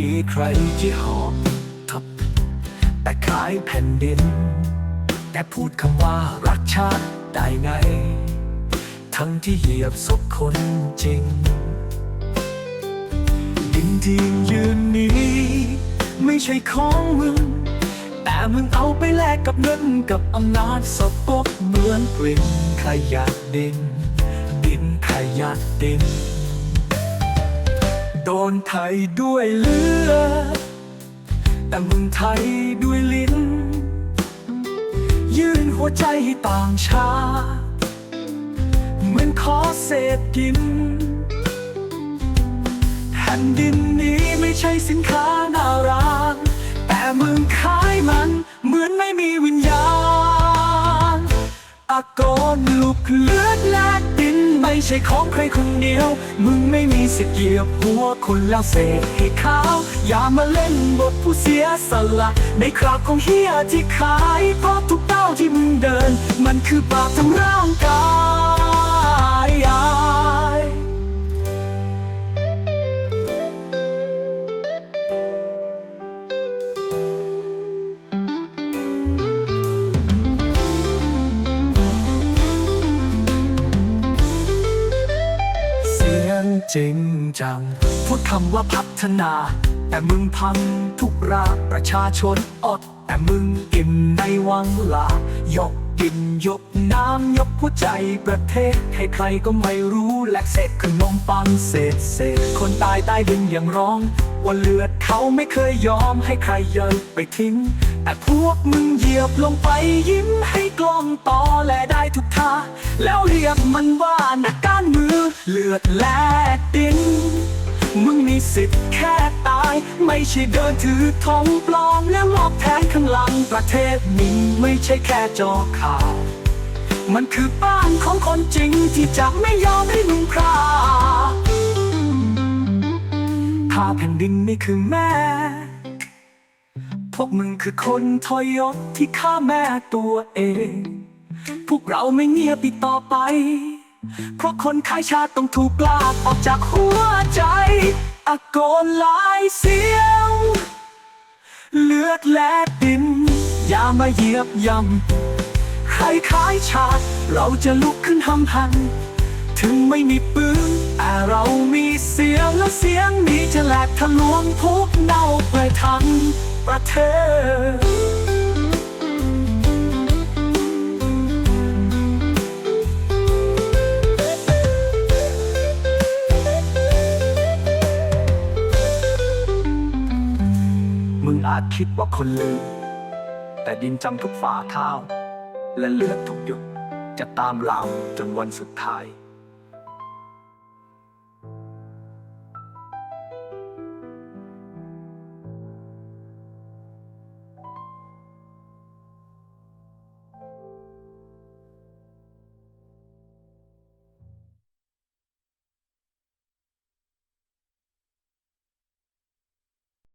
ดีใครที่หอบทับ แต่ขายแผ่นดิน แต่พูดคำว่ารักชาติได้ไง ทั้งที่เหยียบศพคนจริง ดินที่ยืนนี้ ไม่ใช่ของมึง แต่มึงเอาไปแลกกับเงินกับอำนาจสปกเหมือนกลิ่นขยะดิน ดินขยะดิน โดนไทยด้วยเลือดแต่มึงไทยด้วยลิ้น ยื่นหัวใจให้ต่างชา เหมือนขอเศษกินแผ่นดินนี้ไม่ใช่สินค้าหนาร้านแต่มึงขายมันเหมือนไม่มีวิญญาณอากรลูกเลือดและดิน ไม่ใช่ของใครคนเดียว มึงไม่มีสิทธิ์เหยียบหัวคนแล้วเสกให้ขาวอย่ามาเล่นบทผู้เสียสละ ในคราบของเฮียที่ขาย เพราะทุกเต้าที่มึงเดิน มันคือบาปทำร่างกาย จริงจัง พูดคำว่าพัฒนา แต่มึงพังทุกราประชาชนอด แต่มึงกินในวังลายกกินยกน้ำยกหัวใจประเทศ ให้ใครก็ไม่รู้แลกเศษขนมปังเศษเศษ คนตายใต้ดินอย่างร้อง ว่าเลือดเขาไม่เคยยอมให้ใครเยินไปทิ้ง แต่พวกมึงเหยียบลงไปยิ้มให้กล้องต่อและได้ทุกท่า แล้วเรียกมันว่านักการมือเลือดและดิน มึงมีสิทธิ์แค่ตาย ไม่ใช่เดินถือธงปลอมแล้วมอบแทนข้างหลังประเทศนี้ไม่ใช่แค่จอข่าว มันคือบ้านของคนจริงที่จะไม่ยอมให้มึงพลาดถ้าแผ่นดินนี่คือแม่ วกมึงคือคนทอยยศที่ฆ่าแม่ตัวเอง พวกเราไม่เงียบอีกต่อไป เพราะคนขายชาติต้องถูกลากออกจากหัวใจตะโกนลายเสียงเลือดและดิน อย่ามาเหยียบย่ำใครขายชาติ เราจะลุกขึ้นหำหัน ถึงไม่มีปืนแต่เรามีเสียงและเสียงนี้จะแหลกทะลวงทุกเน่าไปทั้ง ประเทศมึงอาจคิดว่าคนลืม แต่ดินจำทุกฝ่าเท้า และเลือดทุกหยดจะตามเราจนวันสุดท้าย